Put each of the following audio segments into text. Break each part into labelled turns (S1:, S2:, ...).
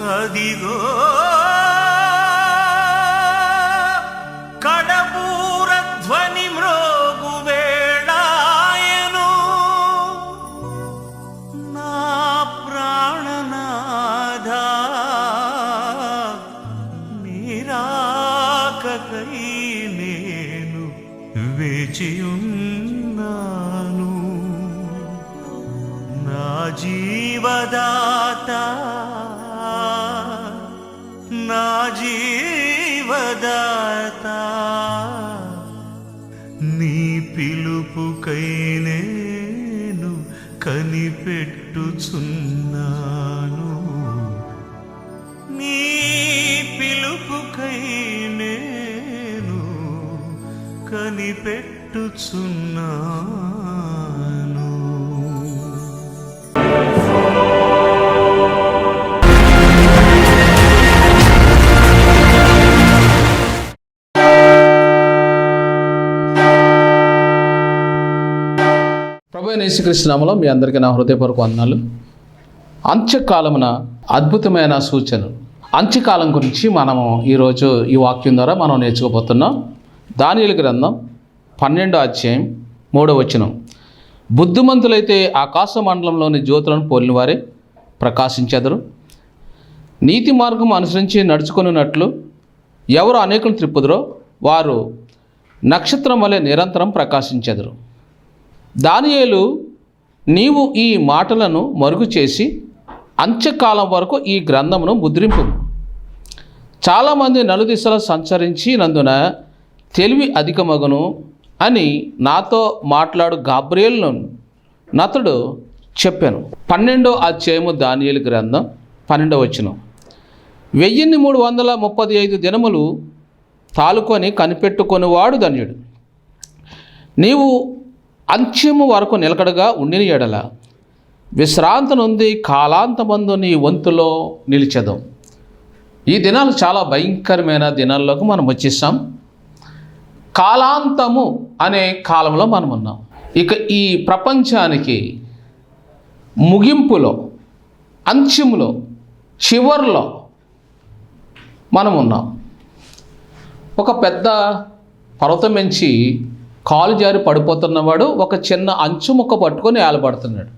S1: అదిగో కడపూర
S2: ప్రభు మీ అందరికీ నా హృదయపూర్వక వందనాలు. అంత్యకాలమున అద్భుతమైన సూచనలు. అంత్యకాలం గురించి మనము ఈరోజు ఈ వాక్యం ద్వారా మనం నేర్చుకోబోతున్నాం. దానియుల గ్రంథం పన్నెండో అధ్యాయం మూడో వచనం. బుద్ధిమంతులైతే ఆకాశ మండలంలోని జ్యోతులను పోలిన వారే ప్రకాశించెదరు. నీతి మార్గం అనుసరించి నడుచుకున్నట్లు ఎవరు అనేకులు త్రిప్పుదరో వారు నక్షత్రం వలె నిరంతరం ప్రకాశించెదరు. దానియేలు నీవు ఈ మాటలను మరుగు చేసి అంత్యకాలం వరకు ఈ గ్రంథమును ముద్రింపు. చాలామంది నలుదిశలు సంచరించి నందున తెలివి అధికమగును అని నాతో మాట్లాడు గాబ్రియల్ను నతడు చెప్పాను. పన్నెండో అధ్యాయము దానియేలు గ్రంథం పన్నెండో వచ్చిన వెయ్యిన్ని మూడు వందల ముప్పది ఐదు దినములు తాలుకొని కనిపెట్టుకొనివాడు ధన్యుడు. నీవు అంత్యము వరకు నిలకడగా ఉండిన ఎడల విశ్రాంతి నుండి కాలాంతమందు నీ వంతులో నిలిచెదం. ఈ దినాలు చాలా భయంకరమైన దినాల్లోకి మనం వచ్చేసాం. కాలాంతము అనే కాలంలో మనం ఉన్నాం. ఇక ఈ ప్రపంచానికి ముగింపులో అంత్యములో చివర్లో మనం ఉన్నాం. ఒక పెద్ద పర్వతం నుంచి కాలు జారి పడిపోతున్నవాడు ఒక చిన్న అంచు ముక్క పట్టుకొని ఏలబడుతున్నాడు.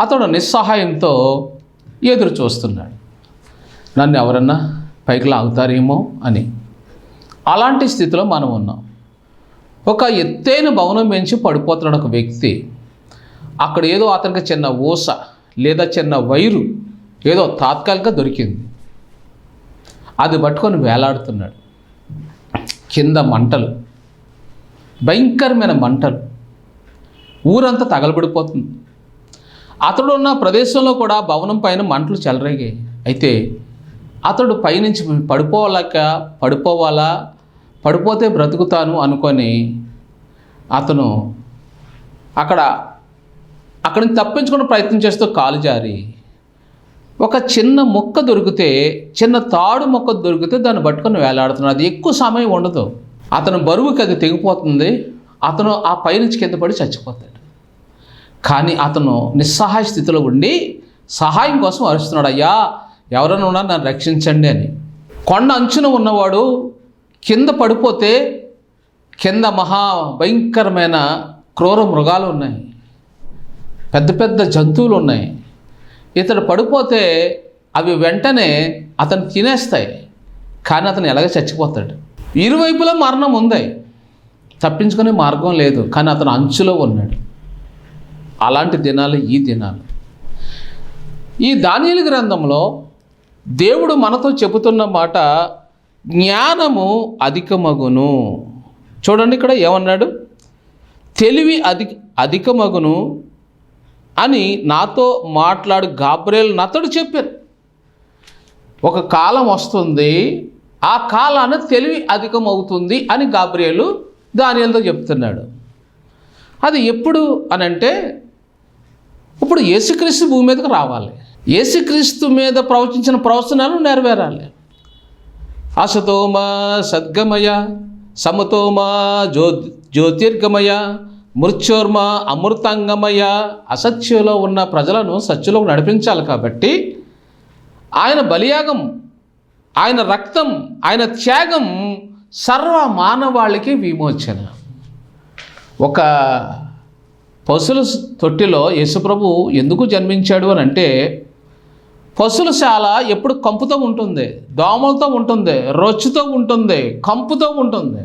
S2: అతడు నిస్సహాయంతో ఎదురు చూస్తున్నాడు. నన్ను ఎవరన్నా పైకి లాగుతారేమో అని. అలాంటి స్థితిలో మనం ఉన్నాం. ఒక ఎత్తైన భవనం మించి పడిపోతున్నాడు ఒక వ్యక్తి. అక్కడ ఏదో అతనికి చిన్న ఊస లేదా చిన్న వైరు ఏదో తాత్కాలిక దొరికింది. అది పట్టుకొని వేలాడుతున్నాడు. కింద మంటలు. భయంకరమైన మంటలు. ఊరంతా తగలబడిపోతుంది. అతడు ఉన్న ప్రదేశంలో కూడా భవనం పైన మంటలు చెలరేగాయి. అయితే అతడు పైనుంచి పడిపోవాలక పడిపోవాలా పడిపోతే బ్రతుకుతాను అనుకొని అతను అక్కడ అక్కడిని తప్పించుకునే ప్రయత్నం చేస్తూ కాలు జారి. ఒక చిన్న మొక్క దొరికితే చిన్న తాడు మొక్క దొరికితే దాన్ని పట్టుకొని వేలాడుతున్నాడు. అది ఎక్కువ సమయం ఉండదు. అతను బరువుకి అది తెగిపోతుంది అతను ఆ పైనుంచి కింద పడి చచ్చిపోతాడు. కానీ అతను నిస్సహాయ స్థితిలో ఉండి సహాయం కోసం అరుస్తున్నాడు అయ్యా ఎవరైనా ఉన్నా నన్ను రక్షించండి అని. కొండ అంచున ఉన్నవాడు కింద పడిపోతే కింద మహా భయంకరమైన క్రూర మృగాలు ఉన్నాయి. పెద్ద పెద్ద జంతువులు ఉన్నాయి. ఇతడు పడిపోతే అవి వెంటనే అతను తినేస్తాయి. కానీ అతను ఎలాగ చచ్చిపోతాడు? ఇరువైపులా మరణం ఉంది. తప్పించుకునే మార్గం లేదు కానీ అతను అంచులో ఉన్నాడు. అలాంటి దినాలు ఈ దినాలు. ఈ దానియలు గ్రంథంలో దేవుడు మనతో చెబుతున్న మాట జ్ఞానము అధికమగును. చూడండి ఇక్కడ ఏమన్నాడు? తెలివి అధిక అధికమగును అని నాతో మాట్లాడు గాబ్రేల్ నతడు చెప్పారు. ఒక కాలం వస్తుంది ఆ కాలాన తెలివి అధికమవుతుంది అని గాబ్రియలు దానియలతో చెప్తున్నాడు. అది ఎప్పుడు అనంటే ఇప్పుడు యేసుక్రీస్తు భూమి మీదకు రావాలి. యేసుక్రీస్తు మీద ప్రవచించిన ప్రవచనాలు నెరవేరాలి. అసతోమ సద్గమయ సమతోమ జ్యో జ్యోతిర్గమయ మృత్యోర్మ అమృతాంగమయ అసత్యంలో ఉన్న ప్రజలను సత్యంలోకి నడిపించాలి కాబట్టి ఆయన బలియాగం ఆయన రక్తం ఆయన త్యాగం సర్వ మానవాళికి విమోచన. ఒక పశువుల తొట్టిలో యేసుప్రభు ఎందుకు జన్మించాడు అని అంటే పశువుల శాల ఎప్పుడు కంపుతో ఉంటుంది దోమలతో ఉంటుంది రొచ్చుతో ఉంటుంది కంపుతో ఉంటుంది.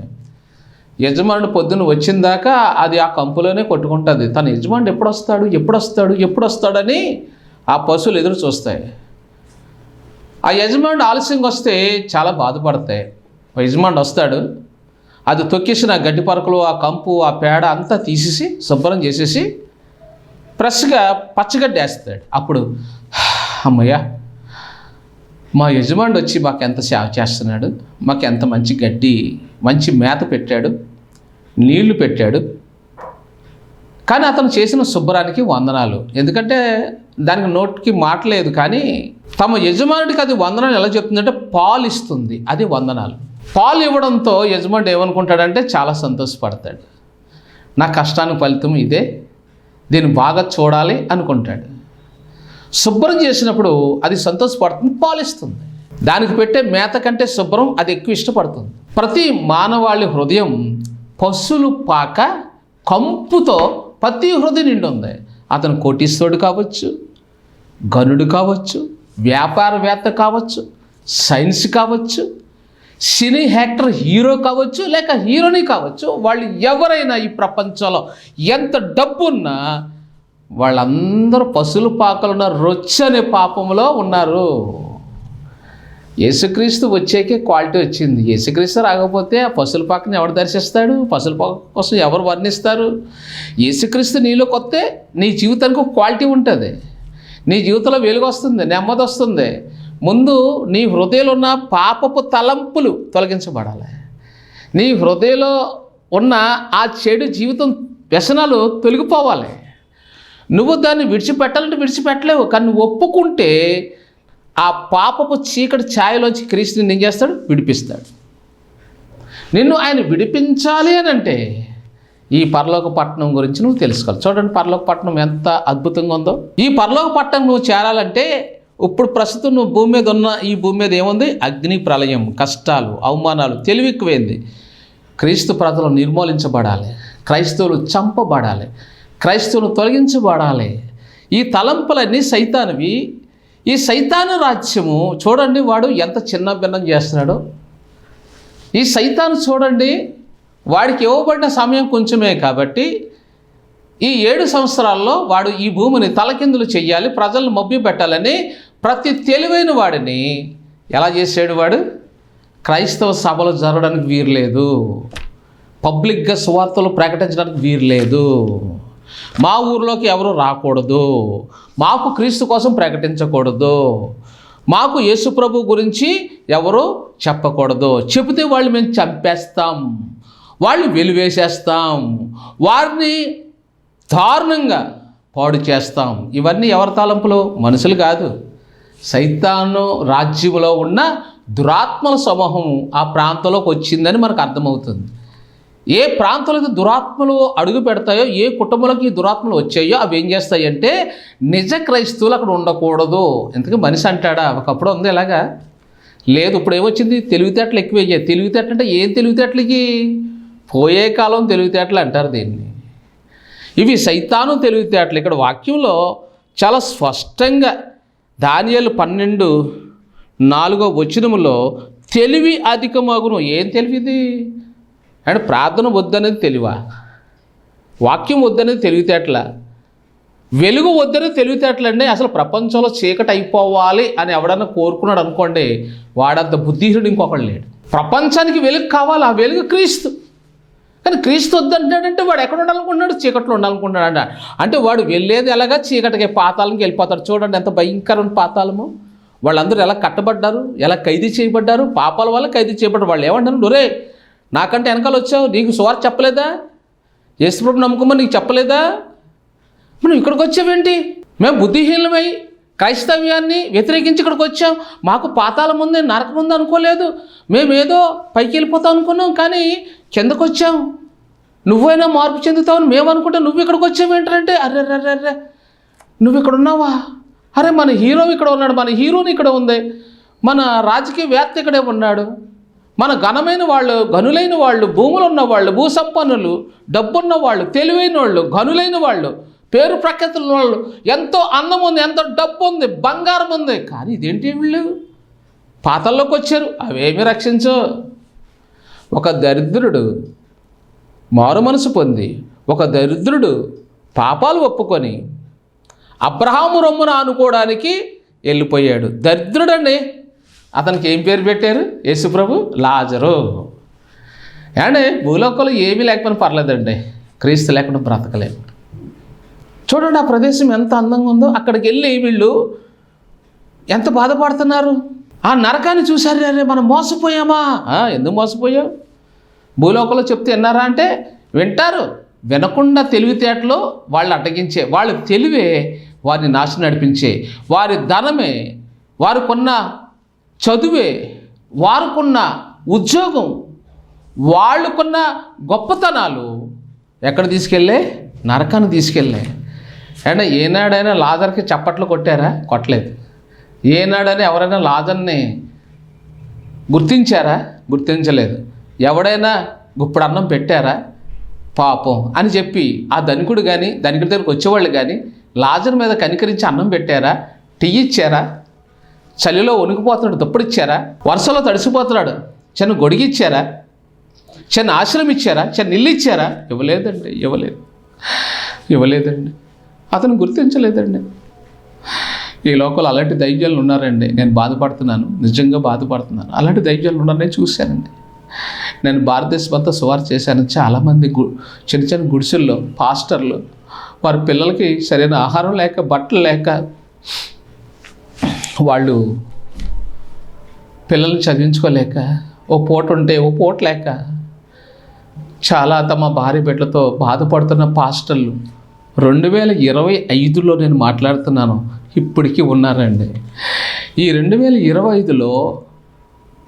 S2: యజమానుడు పొద్దున్న వచ్చిందాకా అది ఆ కంపులోనే కొట్టుకుంటుంది. తన యజమానుడు ఎప్పుడు వస్తాడు ఎప్పుడు వస్తాడు ఎప్పుడు వస్తాడని ఆ పశువులు ఎదురు చూస్తాయి. ఆ యజమానుడు ఆలస్యంగా వస్తే చాలా బాధపడతాయి. ఆ యజమానుడు వస్తాడు అది తొక్కేసిన గడ్డి పరకలు ఆ కంపు ఆ పేడ అంతా తీసేసి శుభ్రం చేసేసి ఫ్రెష్గా పచ్చగడ్డి వేస్తాడు. అప్పుడు అమ్మయ్య మా యజమానుడు వచ్చి మాకు ఎంత సేవ చేస్తున్నాడు మాకు ఎంత మంచి గడ్డి మంచి మేత పెట్టాడు నీళ్ళు పెట్టాడు కానీ అతను చేసిన శుభ్రానికి వందనాలు. ఎందుకంటే దానికి నోటికి మాట లేదు కానీ తమ యజమానుడికి అది వందనాలు ఎలా చెప్తుందంటే పాలు ఇస్తుంది అది వందనాలు. పాలు ఇవ్వడంతో యజమానుడు ఏమనుకుంటాడంటే చాలా సంతోషపడతాడు. నా కష్టానికి ఫలితం ఇదే దీన్ని బాగా చూడాలి అనుకుంటాడు. శుభ్రం చేసినప్పుడు అది సంతోషపడుతుంది పాలిస్తుంది దానికి పెట్టే మేత కంటే శుభ్రం అది ఎక్కువ ఇష్టపడుతుంది. ప్రతి మానవాళి హృదయం పశువులు పాక కంపుతో ప్రతి హృదయం నిండి ఉంది. అతను కోటీశ్వరుడు కావచ్చు గనుడు కావచ్చు వ్యాపారవేత్త కావచ్చు సైన్స్ కావచ్చు సినీ యాక్టర్ హీరో కావచ్చు లేక హీరోని కావచ్చు వాళ్ళు ఎవరైనా ఈ ప్రపంచంలో ఎంత డబ్బున్నా వాళ్ళందరూ పశువుల పాకలున్న రొచ్చనే పాపంలో ఉన్నారు. యేసుక్రీస్తు వచ్చేకే క్వాలిటీ వచ్చింది. యేసుక్రీస్తు రాకపోతే ఆ పశువుల పాకని ఎవరు దర్శిస్తాడు? పశువుల పాక కోసం ఎవరు వర్ణిస్తారు? యేసుక్రీస్తు నీలో కొత్తే నీ జీవితానికి ఒక క్వాలిటీ ఉంటుంది. నీ జీవితంలో వెలుగు వస్తుంది నెమ్మది వస్తుంది. ముందు నీ హృదయంలో ఉన్న పాపపు తలంపులు తొలగించబడాలి. నీ హృదయంలో ఉన్న ఆ చెడు జీవితం వ్యసనాలు తొలగిపోవాలి. నువ్వు దాన్ని విడిచిపెట్టాలంటే విడిచిపెట్టలేవు. కానీ నువ్వు ఒప్పుకుంటే ఆ పాపపు చీకటి ఛాయలోంచి క్రీస్తుని ఏం చేస్తాడు? విడిపిస్తాడు. నిన్ను ఆయన విడిపించాలి అని అంటే ఈ పరలోక పట్టణం గురించి నువ్వు తెలుసుకోవాలి. చూడండి పరలోక పట్టణం ఎంత అద్భుతంగా ఉందో. ఈ పరలోక పట్టణం నువ్వు చేరాలంటే ఇప్పుడు ప్రస్తుతం నువ్వు భూమి మీద ఉన్న ఈ భూమి మీద ఏముంది? అగ్ని ప్రళయం కష్టాలు అవమానాలు తెలివిక్కువైంది. క్రీస్తు ప్రజలు నిర్మూలించబడాలి. క్రైస్తవులు చంపబడాలి. క్రైస్తవులు తొలగించబడాలి. ఈ తలంపులన్నీ సైతానివి ఈ సైతాను రాజ్యము చూడండి వాడు ఎంత చిన్న భిన్నం చేస్తున్నాడు. ఈ సైతాను చూడండి వాడికి ఇవ్వబడిన సమయం కొంచెమే కాబట్టి ఈ ఏడు సంవత్సరాల్లో వాడు ఈ భూమిని తలకిందులు చెయ్యాలి ప్రజలను మబ్బి పెట్టాలని ప్రతి తెలివైన వాడిని ఎలా చేసాడు వాడు? క్రైస్తవ సభలు జరగడానికి వీర్లేదు. పబ్లిక్గా సువార్తలు ప్రకటించడానికి వీర్లేదు. మా ఊర్లోకి ఎవరు రాకూడదు. మాకు క్రీస్తు కోసం ప్రకటించకూడదు. మాకు యేసుప్రభు గురించి ఎవరు చెప్పకూడదు. చెబితే వాళ్ళు మేము చంపేస్తాం. వాళ్ళు వెలివేసేస్తాం. వారిని దారుణంగా పాడు చేస్తాం. ఇవన్నీ ఎవరి తలంపులు? మనుషులు కాదు. సైతాను రాజ్యంలో ఉన్న దురాత్మల సమూహం ఆ ప్రాంతంలోకి వచ్చిందని మనకు అర్థమవుతుంది. ఏ ప్రాంతాలకు దురాత్మలు అడుగు పెడతాయో ఏ కుటుంబంలోకి ఈ దురాత్మలు వచ్చాయో అవి ఏం చేస్తాయంటే నిజ క్రైస్తవులు అక్కడ ఉండకూడదు. ఎందుకంటే మనిషి అంటాడా? ఒకప్పుడు ఉంది ఇలాగా లేదు ఇప్పుడు ఏమొచ్చింది? తెలివితేటలు ఎక్కువ అయ్యాయి తెలివితేటలు అంటే ఏం తెలివితేటలకి? పోయే కాలం తెలివితేటలు అంటారు దీన్ని. ఇవి సైతాను తెలివితేటలు. ఇక్కడ వాక్యంలో చాలా స్పష్టంగా ధాన్యాలు పన్నెండు నాలుగో వచనములో తెలివి అధికమగును. ఏం తెలివిది? అండ్ ప్రార్థన వద్దనేది తెలివా? వాక్యం వద్దనేది తెలివితేటల వెలుగు వద్దనేది తెలివితేటలండి అసలు ప్రపంచంలో చీకటి అయిపోవాలి అని ఎవడన్నా కోరుకున్నాడు అనుకోండి వాడంత బుద్ధిహీనుడు ఇంకొకడు లేడు. ప్రపంచానికి వెలుగు కావాలి ఆ వెలుగు క్రీస్తు. కానీ క్రీస్తు వద్దంటాడంటే వాడు ఎక్కడ ఉండాలనుకుంటున్నాడు? చీకట్లో ఉండాలనుకుంటున్నాడు అంట. అంటే వాడు వెళ్ళేది ఎలాగా? చీకటికి పాతాలకి వెళ్ళిపోతాడు. చూడండి ఎంత భయంకరమైన పాతాలము వాళ్ళందరూ ఎలా కట్టబడ్డారు? ఎలా ఖైదీ చేయబడ్డారు? పాపాల వల్ల ఖైదీ చేయబడ్డారు. వాళ్ళు ఏమంటారు ఒరే నాకంటే వెనకాల వచ్చావు? నీకు సువార్ చెప్పలేదా? యేసుప్రభు నమ్మకమని నీకు చెప్పలేదా? మనం ఇక్కడికి వచ్చావేంటి? మేము బుద్ధిహీనమై క్రైస్తవ్యాన్ని వ్యతిరేకించి ఇక్కడికి వచ్చాం. మాకు పాతాళం ముందు నరకం ఉంది అనుకోలేదు. మేమేదో పైకి వెళ్ళిపోతాం అనుకున్నాం కానీ కిందకు వచ్చాం. నువ్వైనా మార్పు చెందుతావని మేము అనుకుంటే నువ్వు ఇక్కడికి వచ్చావు ఏంటంటే అరే అరే నువ్వు ఇక్కడ ఉన్నావా? అరే మన హీరో ఇక్కడ ఉన్నాడు. మన హీరోని ఇక్కడ ఉంది. మన రాజకీయవేత్త ఇక్కడే ఉన్నాడు. మన ఘనమైన వాళ్ళు గనులైన వాళ్ళు భూములు ఉన్న వాళ్ళు భూసంపన్నులు డబ్బున్న వాళ్ళు తెలివైన వాళ్ళు గనులైన వాళ్ళు పేరు ప్రఖ్యాతులు వాళ్ళు ఎంతో అందం ఉంది ఎంతో డబ్బు ఉంది బంగారం ఉంది. కానీ ఇదేంటి వీళ్ళు? పాతల్లోకి వచ్చారు అవేమి రక్షించు ఒక దరిద్రుడు మారు మనసు పొంది ఒక దరిద్రుడు పాపాలు ఒప్పుకొని అబ్రహాము రొమ్మున అనుకోవడానికి వెళ్ళిపోయాడు. దరిద్రుడండి. అతనికి ఏం పేరు పెట్టారు? యేసుప్రభు లాజరు. ఏమండి భూలోకంలో ఏమీ లేకపోయినా పర్లేదండి. క్రీస్తు లేకుండా బ్రతకలేము చూడండి ఆ ప్రదేశం ఎంత అందంగా ఉందో. అక్కడికి వెళ్ళి వీళ్ళు ఎంత బాధపడుతున్నారు? ఆ నరకాన్ని చూసారు అరే మనం మోసపోయామా? ఎందుకు మోసపోయాం భూలోకంలో చెప్తే విన్నారా అంటే వింటారు. వినకుండా తెలివితేటలో వాళ్ళు అడ్డగించే వాళ్ళ తెలివే వారిని నాశనం నడిపించే వారి ధనమే వారికున్న చదువే వారికున్న ఉద్యోగం వాళ్ళకున్న గొప్పతనాలు ఎక్కడ తీసుకెళ్ళే? నరకాన్ని తీసుకెళ్ళే. అండ్ ఏనాడైనా లాజర్కి చప్పట్లు కొట్టారా? కొట్టలేదు. ఏనాడైనా ఎవరైనా లాజర్ని గుర్తించారా? గుర్తించలేదు. ఎవడైనా గుప్పుడు అన్నం పెట్టారా? పాపం అని చెప్పి ఆ ధనికుడు కానీ ధనికుడి దగ్గరికి వచ్చేవాళ్ళు కానీ లాజర్ మీద కనికరించి అన్నం పెట్టారా? టీ ఇచ్చారా? చలిలో వణికిపోతున్నాడు దుప్పటి ఇచ్చారా తడిసిపోతున్నాడు. చిన్న గొడిగిచ్చారా? చిన్న ఆశ్రమం ఇచ్చారా చిన్న ఇల్లు ఇచ్చారా ఇవ్వలేదండి ఇవ్వలేదు. ఇవ్వలేదండి. అతను గుర్తించలేదండి. ఈ లోకల్ అలాంటి దైవ్యాలు ఉన్నారండి. నేను బాధపడుతున్నాను నిజంగా బాధపడుతున్నాను. అలాంటి దైవ్యాలు ఉన్నారని చూశానండి. నేను భారతదేశం అంతా సువార్ చేశాను. చాలామంది గు చిన్న చిన్న గుడిసెల్లో పాస్టర్లు వారి పిల్లలకి సరైన ఆహారం లేక బట్టలు లేక వాళ్ళు పిల్లల్ని చదివించుకోలేక ఓ పూట ఉంటే ఓ పూట లేక చాలా తమ భార్య బిడ్డలతో బాధపడుతున్న పాస్టర్లు రెండు వేల ఇరవై ఐదులో నేను మాట్లాడుతున్నాను ఇప్పటికీ ఉన్నారండి. ఈ రెండు వేల ఇరవై ఐదులో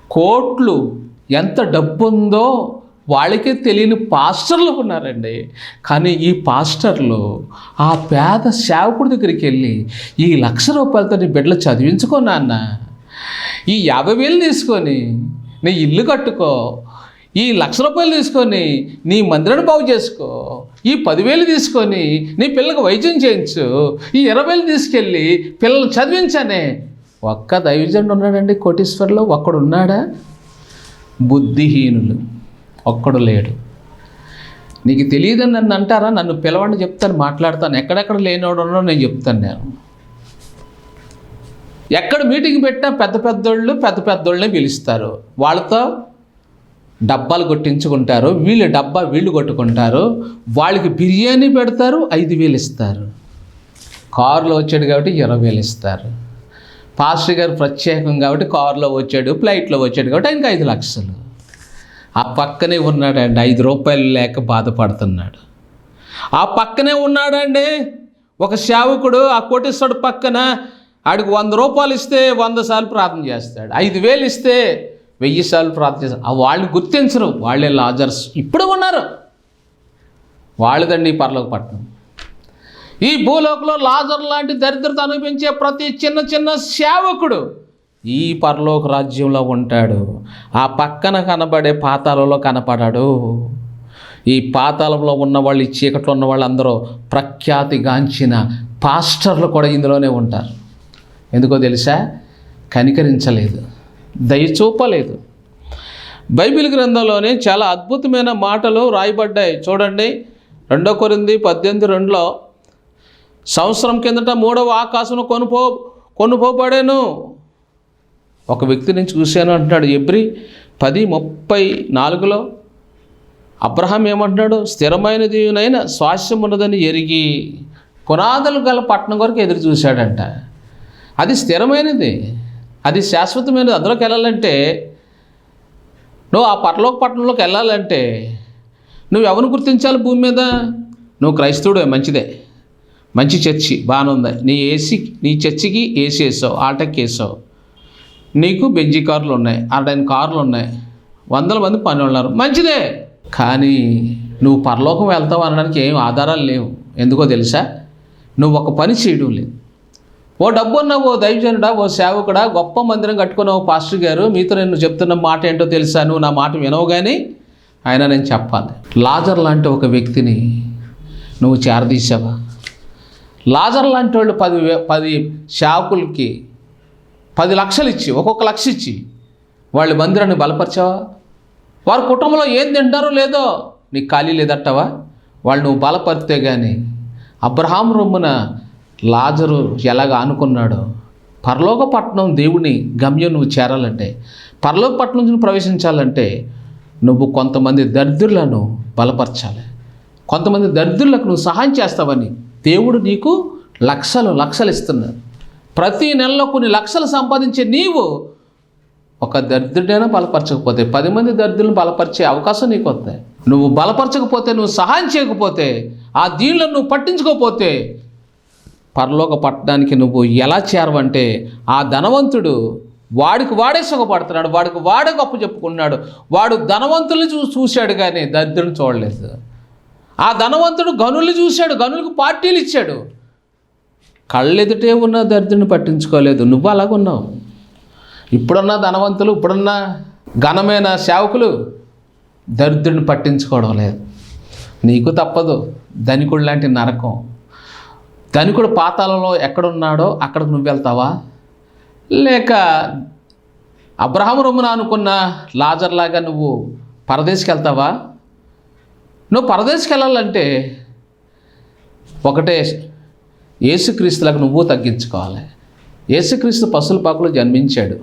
S2: కోట్లు ఎంత డబ్బు ఉందో వాళ్ళకే తెలియని పాస్టర్లు ఉన్నారండి. కానీ ఈ పాస్టర్లు ఆ పేద సేవకుడి దగ్గరికి వెళ్ళి ఈ లక్ష రూపాయలతో నీ బిడ్డలు చదివించుకో నాన్న. ఈ యాభై వేలు తీసుకొని నీ ఇల్లు కట్టుకో. ఈ లక్ష రూపాయలు తీసుకొని నీ మందిరాన్ని బాగు చేసుకో. ఈ పదివేలు తీసుకొని నీ పిల్లలకు వైద్యం చేయించు. ఈ ఇరవై వేలు తీసుకెళ్ళి పిల్లలు చదివించనే. ఒక్క దైవజనుడు ఉన్నాడండి కోటీశ్వర్లో ఒక్కడున్నాడా? బుద్ధిహీనులు. ఒక్కడు లేడు. నీకు తెలియదని నన్ను అంటారా? నన్ను పిలవండి చెప్తాను మాట్లాడతాను. ఎక్కడెక్కడ లేనివాడునో నేను చెప్తాను నేను. ఎక్కడ మీటింగ్ పెట్టినా పెద్ద పెద్దోళ్ళు పెద్ద పెద్దోళ్ళని పిలుస్తారు. వాళ్ళతో డబ్బాలు కొట్టించుకుంటారు వీళ్ళు డబ్బా వీళ్ళు కొట్టుకుంటారు వాళ్ళకి బిర్యానీ పెడతారు ఐదు వేలు ఇస్తారు. కారులో వచ్చాడు కాబట్టి ఇరవై వేలు ఇస్తారు. పాస్టర్ గారు ప్రత్యేకం కాబట్టి కారులో వచ్చాడు ఫ్లైట్లో వచ్చాడు కాబట్టి ఆయనకి ఐదు లక్షలు. ఆ పక్కనే ఉన్నాడండి ఐదు రూపాయలు లేక బాధపడుతున్నాడు. ఆ పక్కనే ఉన్నాడండి ఒక సేవకుడు ఆ కోటేశ్వరుడు పక్కన ఆడికి వంద రూపాయలు ఇస్తే వంద సార్లు ప్రార్థన చేస్తాడు ఐదు వేలు ఇస్తే వెయ్యి సార్లు ప్రార్థన చేస్తాడు ఆ వాళ్ళని గుర్తించరు వాళ్ళే లాజర్స్ ఇప్పుడు ఉన్నారు. వాళ్ళదండి పర్లోక పట్టణం. ఈ భూలోకంలో లాజర్ లాంటి దరిద్రత అనిపించే ప్రతి చిన్న చిన్న సేవకుడు ఈ పరలోక రాజ్యంలో ఉంటాడు. ఆ పక్కన కనబడే పాతాలలో కనపడాడు. ఈ పాతాళంలో ఉన్న వాళ్ళు ఈ చీకట్లో ఉన్న వాళ్ళందరూ ప్రఖ్యాతిగాంచిన పాస్టర్లు కూడా ఇందులోనే ఉంటారు. ఎందుకో తెలుసా? కనికరించలేదు. దయ చూపలేదు. బైబిల్ గ్రంథంలోనే చాలా అద్భుతమైన మాటలు రాయబడ్డాయి. చూడండి రెండో కొరింది పద్దెనిమిది రెండులో సంవత్సరం కిందట మూడవ ఆకాశం కొనుపో కొనుపోబడేను. ఒక వ్యక్తి నుంచి చూశాను అంటున్నాడు ఎబ్రి పది ముప్పై నాలుగులో అబ్రహాం ఏమంటున్నాడు? స్థిరమైనదినైనా స్వాస్యం ఉన్నదని ఎరిగి పునాదులు గల పట్టణం కొరకు ఎదురు చూశాడంట. అది స్థిరమైనది. అది శాశ్వతమైనది. అందులోకి వెళ్ళాలంటే నువ్వు ఆ పట్టలోక పట్టణంలోకి వెళ్ళాలంటే నువ్వు ఎవరిని గుర్తించాలి భూమి మీద? నువ్వు క్రైస్తవుడే మంచిదే. మంచి చర్చి బాగానే ఉంది. నీ ఏసీ నీ చర్చికి ఏసీ వేసావు ఆటకి వేసావు. నీకు బెంజీ కార్లు ఉన్నాయి అరడైన కార్లు ఉన్నాయి వందల మంది పని ఉన్నారు మంచిదే! కానీ నువ్వు పరలోకం వెళ్తావు అనడానికి ఏం ఆధారాలు లేవు. ఎందుకో తెలుసా? నువ్వు ఒక పని చేయడం లేదు. ఓ డబ్బు ఉన్న ఓ దైవజనుడా ఓ సేవకుడా గొప్ప మందిరం కట్టుకున్న ఓ పాస్టర్ గారు మీతో నేను చెప్తున్న మాట ఏంటో తెలుసా? నువ్వు నా మాట వినవు కానీ ఆయన నేను చెప్పాలి. లాజర్ లాంటి ఒక వ్యక్తిని నువ్వు చేరదీసావా లాజర్ లాంటి వాళ్ళు పది పది సేవకులకి పది లక్షలు ఇచ్చి ఒక్కొక్క లక్ష ఇచ్చి వాళ్ళ మందిరాన్ని బలపరిచావా? వారి కుటుంబంలో ఏం తింటారో లేదో నీకు ఖాళీ లేదట్టవా వాళ్ళు నువ్వు బలపరితే కానీ అబ్రహాం రొమ్మున లాజరు ఎలాగ ఆనుకున్నాడో పరలోక పట్టణం దేవుని గమ్యం నువ్వు చేరాలంటే పరలోక పట్టణం నుంచి నువ్వు ప్రవేశించాలంటే నువ్వు కొంతమంది దరిద్రులను బలపరచాలి. కొంతమంది దరిద్రులకు నువ్వు సహాయం చేస్తావని దేవుడు నీకు లక్షలు లక్షలు ఇస్తున్నాడు. ప్రతి నెలలో కొన్ని లక్షలు సంపాదించే నీవు ఒక దరిద్రుడైనా బలపరచకపోతే పది మంది దరిద్రులను బలపరిచే అవకాశం నీకు వస్తాయి. నువ్వు బలపరచకపోతే నువ్వు సహాయం చేయకపోతే ఆ దీనిలో నువ్వు పట్టించుకోకపోతే పరలోక పట్టడానికి నువ్వు ఎలా చేరవంటే ఆ ధనవంతుడు వాడికి వాడే సుఖపడుతున్నాడు వాడికి వాడే గొప్ప చెప్పుకున్నాడు వాడు ధనవంతుల్ని చూ చూశాడు కానీ దరిద్రుని చూడలేదు. ఆ ధనవంతుడు గనుల్ని చూశాడు గనులకు పార్టీలు ఇచ్చాడు. కళ్ళెదుటే ఉన్న దరిద్రుని పట్టించుకోలేదు. నువ్వు అలాగున్నావు ఇప్పుడున్న ధనవంతులు ఇప్పుడున్న ఘనమైన సేవకులు దరిద్రుని పట్టించుకోవడం లేదు. నీకు తప్పదు. ధనికుడు లాంటి నరకం. ధనికుడు పాతాలలో ఎక్కడున్నాడో అక్కడికి నువ్వు వెళ్తావా? లేక అబ్రహం రొమ్మున అనుకున్న లాజర్లాగా నువ్వు పరదేశికి వెళ్తావా? నువ్వు పరదేశికి వెళ్ళాలంటే ఒకటే యేసుక్రీస్తులకు నువ్వు తగ్గించుకోవాలి. యేసుక్రీస్తు పశువుల పాకులు జన్మించాడు.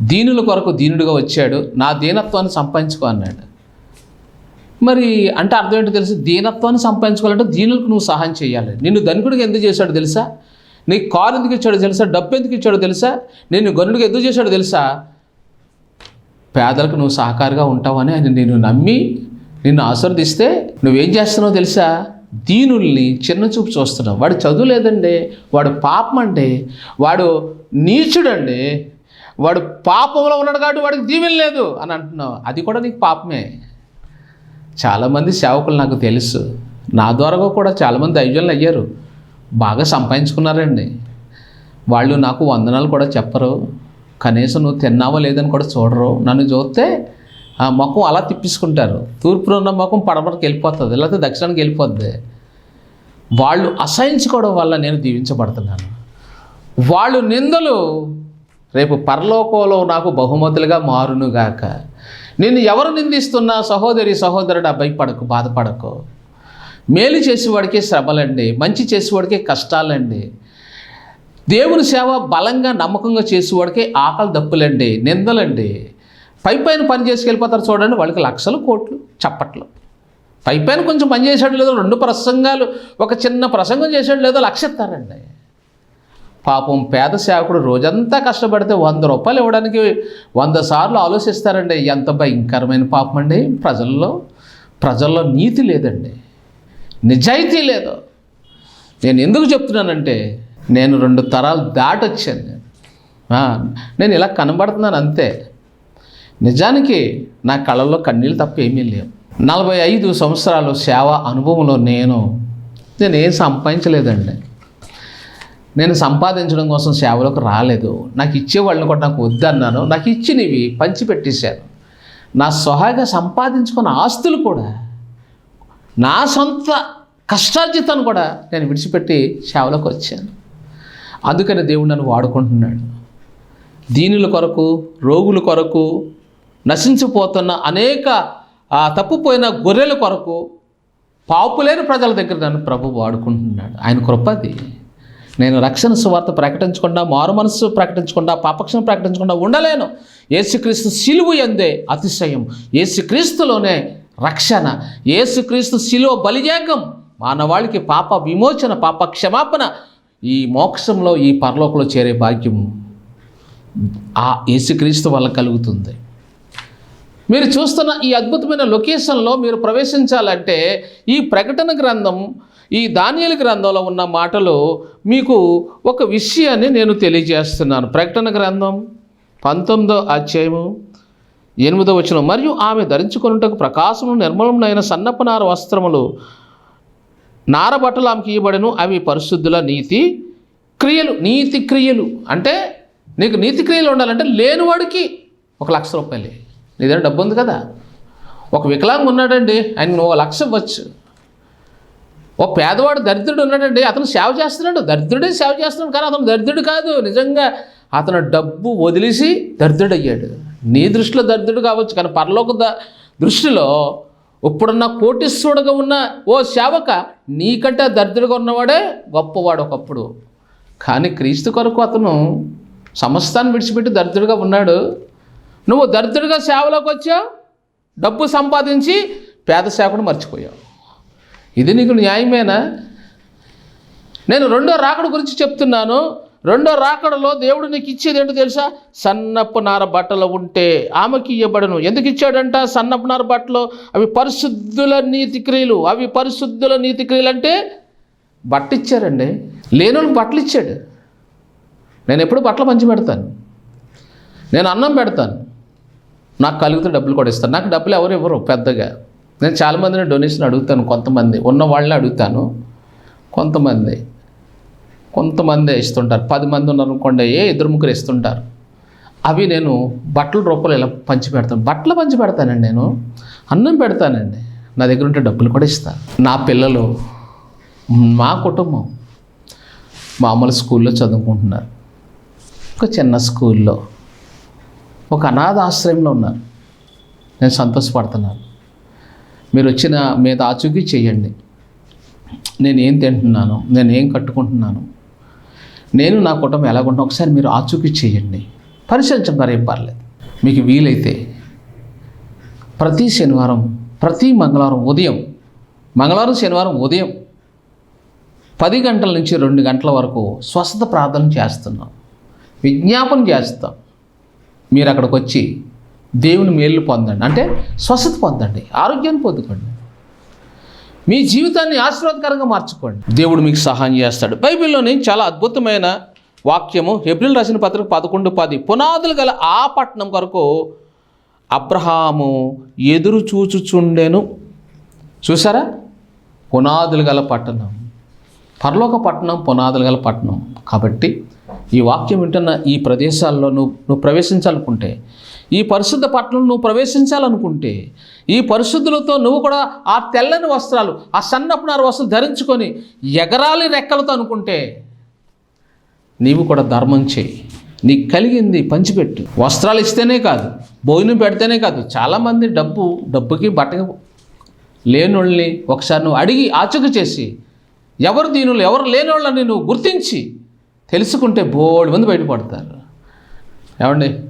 S2: దీనుల కొరకు దీనుడిగా వచ్చాడు. నా దీనత్వాన్ని సంపాదించుకో అన్నాడు. మరి అంటే అర్థం ఏంటో తెలుసు? దీనత్వాన్ని సంపాదించుకోవాలంటే దీనులకు నువ్వు సహాయం చేయాలి. నిన్ను ధనికుడికి ఎందుకు చేశాడో తెలుసా? నీకు కారు ఎందుకు ఇచ్చాడో తెలుసా? డబ్బు ఎందుకు ఇచ్చాడో తెలుసా? నేను గనుడికి ఎందుకు చేశాడో తెలుసా? పేదలకు నువ్వు సహకారిగా ఉంటావని ఆయన నేను నమ్మి నిన్ను ఆశీర్వదిస్తే నువ్వేం చేస్తున్నావు తెలుసా? దీనుల్ని చిన్న చూపు వాడు చదువు లేదండి వాడు పాపం అండి వాడు నీచుడండి వాడు పాపంలో ఉన్నాడు కాబట్టి వాడికి దీవెన లేదు అని అంటున్నావు అది కూడా నీకు పాపమే. చాలామంది సేవకులు నాకు తెలుసు. నా ద్వారా కూడా చాలామంది దైవజనులు అయ్యారు. బాగా సంపాదించుకున్నారండి. వాళ్ళు నాకు వందనాలు కూడా చెప్పరు. కనీసం నువ్వు తిన్నావో లేదని కూడా చూడరు. నన్ను చూస్తే ఆ ముఖం అలా తిప్పించుకుంటారు తూర్పున ఉన్న ముఖం పడమరకు వెళ్ళిపోతుంది లేకపోతే దక్షిణానికి వెళ్ళిపోద్ది. వాళ్ళు అసహించుకోవడం వల్ల నేను దీవించబడుతున్నాను. వాళ్ళు నిందలు రేపు పరలోకంలో నాకు బహుమతులుగా మారునుగాక నేను ఎవరు నిందిస్తున్నా సహోదరి సహోదరుడు భయపడకు బాధపడకు. మేలు చేసేవాడికే శ్రమలండి మంచి చేసేవాడికే కష్టాలండి. దేవుని సేవ బలంగా నమ్మకంగా చేసేవాడికి ఆకలి దప్పులండి నిందలండి. పై పైన పని చేసుకెళ్ళిపోతారు చూడండి వాళ్ళకి లక్షలు కోట్లు చప్పట్లు. పై పైన కొంచెం పని చేశాడు లేదో రెండు ప్రసంగాలు ఒక చిన్న ప్రసంగం చేశాడు లేదో లక్ష ఇస్తారండి. పాపం పేద సేవకుడు రోజంతా కష్టపడితే వంద రూపాయలు ఇవ్వడానికి వంద సార్లు ఆలోచిస్తారండి ఎంత భయంకరమైన పాపం అండి. ప్రజల్లో ప్రజల్లో నీతి లేదండి. నిజాయితీ లేదు. నేను ఎందుకు చెప్తున్నానంటే నేను రెండు తరాలు దాటొచ్చాను. నేను నేను ఇలా కనబడుతున్నాను అంతే. నిజానికి నా కళ్ళల్లో కన్నీళ్ళు తప్ప ఏమీ లేవు. నలభై ఐదు సంవత్సరాలు సేవ అనుభవంలో నేను నేను ఏం సంపాదించలేదండి. నేను సంపాదించడం కోసం సేవలోకి రాలేదు. నాకు ఇచ్చేవాళ్ళని కూడా నాకు వద్దన్నాను. నాకు ఇచ్చినవి పంచిపెట్టేశాను నా స్వహాగా సంపాదించుకున్న ఆస్తులు కూడా నా సొంత కష్టార్జితాన్ని కూడా నేను విడిచిపెట్టి సేవలోకి వచ్చాను. అందుకని దేవుడు నన్ను వాడుకుంటున్నాడు. దీనుల కొరకు రోగుల కొరకు నశించిపోతున్న అనేక తప్పుపోయిన గొర్రెల కొరకు పాపులేని ప్రజల దగ్గర నన్ను ప్రభు వాడుకుంటున్నాడు. ఆయన కృపది నేను రక్షణ సువార్త ప్రకటించకుండా మారు మనస్సు ప్రకటించకుండా పాపక్షణ ప్రకటించకుండా ఉండలేను. ఏసుక్రీస్తు సిలువు ఎందే అతిశయం. ఏసుక్రీస్తులోనే రక్షణ. ఏసుక్రీస్తు శిలువ బలియాగం. మానవాళికి పాప విమోచన పాప క్షమాపణ ఈ మోక్షంలో ఈ పరలోకంలో చేరే భాగ్యం ఆ యేసుక్రీస్తు వల్ల కలుగుతుంది. మీరు చూస్తున్న ఈ అద్భుతమైన లొకేషన్లో మీరు ప్రవేశించాలంటే ఈ ప్రకటన గ్రంథం ఈ ధాన్యాల గ్రంథంలో ఉన్న మాటలు మీకు ఒక విషయాన్ని నేను తెలియజేస్తున్నాను. ప్రకటన గ్రంథం పంతొమ్మిదో అధ్యాయము ఎనిమిదో వచ్చిన మరియు ఆమె ధరించుకొనుటకు ప్రకాశము నిర్మలమునైన సన్నపనార వస్త్రములు నారబట్టలు ఆమెకి ఇవ్వబడను. అవి పరిశుద్ధుల నీతి క్రియలు. నీతి క్రియలు అంటే నీకు నీతి క్రియలు ఉండాలంటే లేనివాడికి ఒక లక్ష రూపాయలు నీ దగ్గర డబ్బు ఉంది కదా? ఒక వికలాంగ్ ఉన్నాడండి ఆయన నువ్వు ఒక లక్ష ఇవ్వచ్చు. ఓ పేదవాడు దరిద్రుడు ఉన్నాడండి అతను సేవ చేస్తున్నాడు. దరిద్రుడే సేవ చేస్తున్నాడు కానీ అతను దరిద్రుడు కాదు. నిజంగా అతను డబ్బు వదిలేసి దరిద్రుడు అయ్యాడు నీ దృష్టిలో దరిద్రుడు కావచ్చు కానీ పరలోక దృష్టిలో ఇప్పుడున్న కోటీశ్వరుడుగా ఉన్న ఓ సేవక నీకంటే దరిద్రుడుగా ఉన్నవాడే గొప్పవాడు ఒకప్పుడు. కానీ క్రీస్తు కొరకు అతను సమస్తాన్ని విడిచిపెట్టి దరిద్రుడుగా ఉన్నాడు. నువ్వు దరిద్రుడిగా సేవలోకి వచ్చావు డబ్బు సంపాదించి పేద సేవకుడు మర్చిపోయావు. ఇది నీకు న్యాయమేనా? నేను రెండో రాకడ గురించి చెప్తున్నాను. రెండో రాకడలో దేవుడు నీకు ఇచ్చేది ఏంటో తెలుసా? సన్నపు నార బట్టలు ఉంటే ఆమెకి ఇవ్వబడను ఎందుకు ఇచ్చాడంట? సన్నపు నార బట్టలు అవి పరిశుద్ధుల నీతి క్రియలు. అవి పరిశుద్ధుల నీతి క్రియలు అంటే బట్ట ఇచ్చారండి లేనోళ్ళకి బట్టలు ఇచ్చాడు నేను ఎప్పుడు బట్టలు పంచి పెడతాను. నేను అన్నం పెడతాను. నాకు కలిగితే డబ్బులు కూడా ఇస్తాను నాకు డబ్బులు ఎవరు ఇవ్వరు పెద్దగా. నేను చాలామందిని డొనేషన్ అడుగుతాను కొంతమంది. ఉన్న వాళ్ళని అడుగుతాను. కొంతమంది. కొంతమంది ఇస్తుంటారు. పది మంది ఉన్నారనుకోండి ఏ ఇద్దరు ముగ్గురు ఇస్తుంటారు. అవి నేను బట్టల రూపంలో ఇలా పంచి పెడతాను బట్టలు పంచి పెడతానండి నేను. అన్నం పెడతానండి. నా దగ్గర ఉంటే డబ్బులు కూడా ఇస్తాను. నా పిల్లలు మా కుటుంబం మామూలు స్కూల్లో చదువుకుంటున్నారు. ఒక చిన్న స్కూల్లో. ఒక అనాథ ఆశ్రయంలో ఉన్నారు. నేను సంతోషపడుతున్నాను. మీరు వచ్చిన మీద ఆచూకీ చేయండి. నేను ఏం తింటున్నాను? నేను ఏం కట్టుకుంటున్నాను? నేను నా కుటుంబం ఎలాగుంటున్నా ఒకసారి మీరు ఆచూకీ చేయండి. పరిశీలించడం ఏం పర్లేదు. మీకు వీలైతే ప్రతి శనివారం ప్రతి మంగళవారం ఉదయం మంగళవారం శనివారం ఉదయం పది గంటల నుంచి రెండు గంటల వరకు స్వస్థత ప్రార్థన చేస్తున్నాం. విజ్ఞాపన చేస్తాం. మీరు అక్కడికి వచ్చి దేవుని మేలు పొందండి. అంటే స్వస్థత పొందండి. ఆరోగ్యాన్ని పొందుకోండి. మీ జీవితాన్ని ఆశీర్వాదకరంగా మార్చుకోండి. దేవుడు మీకు సహాయం చేస్తాడు. బైబిల్లోని చాలా అద్భుతమైన వాక్యము ఏప్రిల్ రాసిన పత్రిక పదకొండు పది. పునాదులు గల ఆ పట్టణం కొరకు అబ్రహాము ఎదురు చూచుచుండెను. చూసారా? పునాదులు గల పట్టణం. పరలోక పట్టణం పునాదులు గల పట్టణం. కాబట్టి ఈ వాక్యం వింటున్న ఈ ప్రదేశాల్లో నువ్వు నువ్వు ప్రవేశించాలనుకుంటే ఈ పరిశుద్ధ పట్టణం నువ్వు ప్రవేశించాలనుకుంటే ఈ పరిశుద్ధులతో నువ్వు కూడా ఆ తెల్లని వస్త్రాలు ఆ సన్నపు నార వస్త్రాలు ధరించుకొని ఎగరాలి రెక్కలతో అనుకుంటే నీవు కూడా ధర్మం చేయి. నీకు కలిగింది పంచిపెట్టు. వస్త్రాలు ఇస్తేనే కాదు భోజనం పెడితేనే కాదు చాలామంది డబ్బు డబ్బుకి బట్టకి లేనోళ్ళని ఒకసారి నువ్వు అడిగి ఆచక చేసి ఎవరు దీనులు ఎవరు లేనోళ్ళని నువ్వు గుర్తించి తెలుసుకుంటే బోల్డ్ మంది బయటపడతారు. ఏమండి?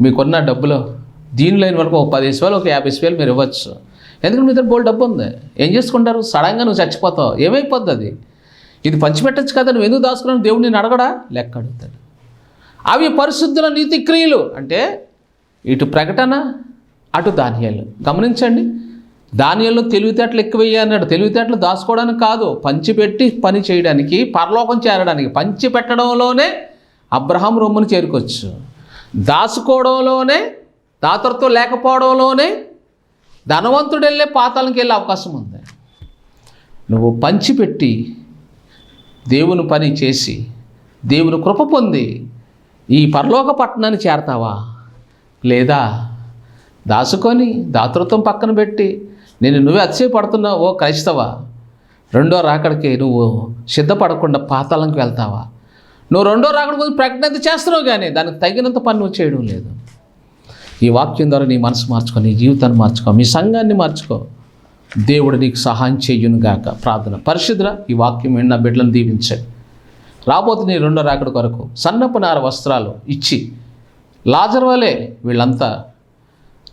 S2: మీకున్న డబ్బులో దీని వరకు ఒక పది వేలు ఒక యాభై వేలు మీరు ఇవ్వచ్చు. ఎందుకంటే మీ దగ్గర బోల్డ్ డబ్బు ఉంది. ఏం చేసుకుంటారు? సడన్గా నువ్వు చచ్చిపోతావు. ఏమైపోద్ది అది? ఇది పంచిపెట్టచ్చు కదా నువ్వు ఎందుకు దాచుకున్నావు? దేవుడు నేను అడగడా? లెక్క అడుగుతాడు. అవి పరిశుద్ధుల నీతి క్రియలు. అంటే ఇటు ప్రకటన అటు ధాన్యాలు గమనించండి. దానిలో తెలివితేటలు ఎక్కువయ్యా అన్నాడు. తెలివితేటలు దాచుకోవడానికి కాదు పంచిపెట్టి పని చేయడానికి పరలోకం చేరడానికి పంచి పెట్టడంలోనే అబ్రహాం రొమ్మును చేరుకోవచ్చు దాచుకోవడంలోనే దాతృత్వం లేకపోవడంలోనే ధనవంతుడు వెళ్ళే పాతాలకి వెళ్ళే అవకాశం ఉంది. నువ్వు పంచిపెట్టి దేవుని పని చేసి దేవుని కృప పొంది ఈ పరలోక పట్టణాన్ని చేరతావా? లేదా దాచుకొని దాతృత్వం పక్కన పెట్టి నేను నువ్వే అతిశయపడుతున్నావు ఓ క్రైస్తవా? రెండో రాకడికి నువ్వు సిద్ధపడకుండా పాతాళంకి వెళ్తావా? నువ్వు రెండో రాకడ గురించి ప్రకటన చేస్తున్నావు కానీ దానికి తగినంత పని నువ్వు చేయడం లేదు. ఈ వాక్యం ద్వారా నీ మనసు మార్చుకో నీ జీవితాన్ని మార్చుకో మీ సంఘాన్ని మార్చుకో. దేవుడు నీకు సహాయం చేయును గాక. ప్రార్థన. పరిశుద్ర ఈ వాక్యం విన్న బిడ్డలను దీవించండి రాబోతు నీ రెండో రాకడ కొరకు సన్నపు నార వస్త్రాలు ఇచ్చి లాజర్ వలె వీళ్ళంతా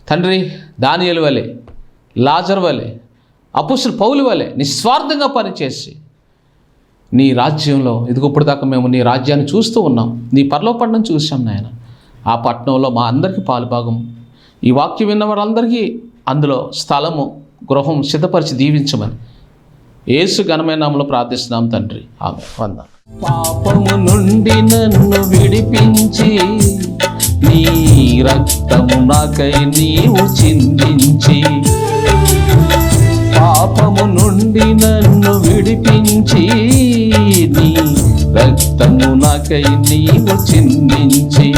S2: తండ్రి దానియలు వలె లాజర్ వలె అపుసులు పౌలు వలె నిస్వార్థంగా పనిచేసి నీ రాజ్యంలో ఇదిగో ఇప్పుడు దాకా మేము నీ రాజ్యాన్ని చూస్తూ ఉన్నాం నీ పరలో పట్టణం చూసాం నాయన. ఆ పట్టణంలో మా అందరికీ పాలుభాగం. ఈ వాక్యం విన్న వారందరికీ అందులో స్థలము గృహం సిద్ధపరిచి దీవించమని ఏసు ఘనమైన నామములో ప్రార్థిస్తున్నాం తండ్రి. ఆమె వంద పాపము నుండి నన్ను విడిపించి నీ రక్తము నాకై నీవు చిందించి పాపము నుండి నన్ను విడిపించి నీ రక్తము నాకై నీవు చిందించి.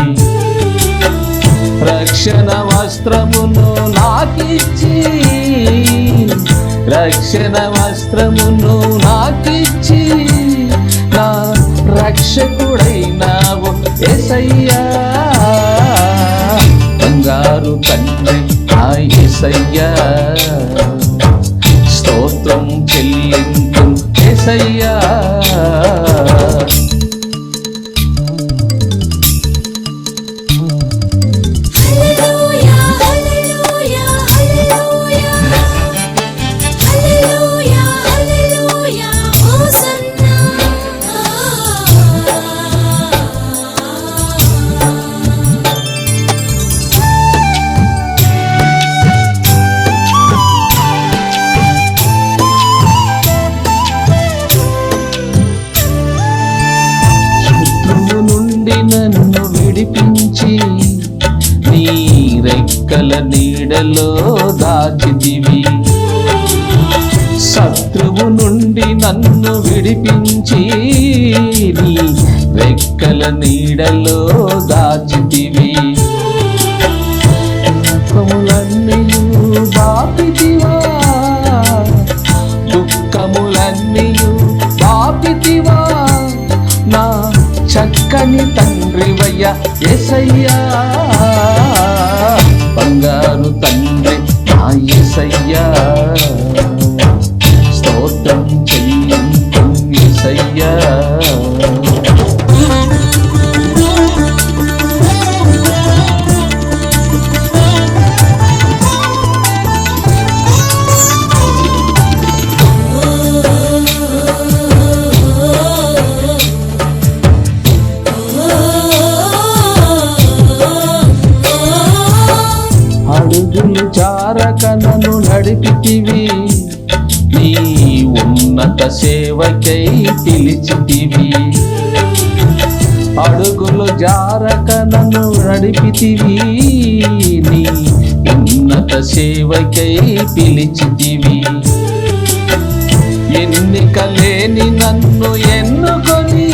S2: రక్షణ వస్త్రమును నాకిచ్చి రక్షణ వస్త్రమును నాకిచ్చి నా రక్షకుడైనావు ఎసయ్యా బంగారు కన్నె ఆ ఎసయ్యా చెల్లింపు ఎసయ్యా నీ రెక్కల నీడలో దాచితివి. శత్రువు నుండి నన్ను విడిపించి నీ రెక్కల నీడలో దాచితివి. తండ్రివయ్య నడిపితివి నీ ఉన్నత సేవకై పిలిచితివి అడుగులు జారక నన్ను నడిపితివి నీ ఉన్నత సేవకై పిలిచితివి ఎన్నిక లేని నన్ను ఎన్నుకొని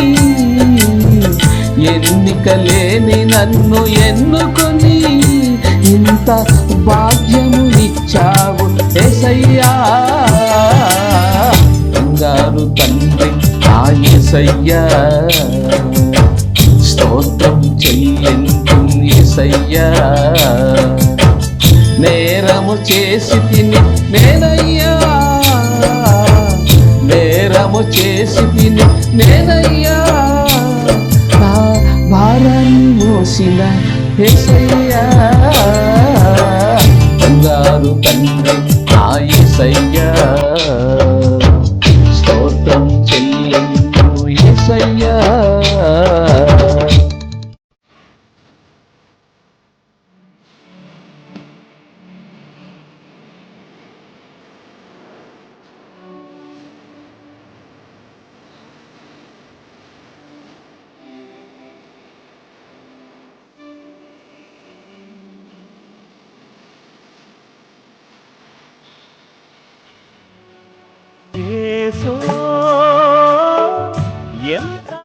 S2: ఎన్నిక లేని నన్ను ఎన్నుకొని ఇంత ఎసయ్యా బంగారు తండ్రి ఆ ఎసయ్యా స్తోత్రం చెల్లింపు ఎసయ్యా నేరము చేసి తిని నేనయ్యా. నేరము చేసి తిని నేనయ్యా. నా భారాన్ని మోసిన ఏసయ్యా. బంగారు తండ్రి ఏసయ్యా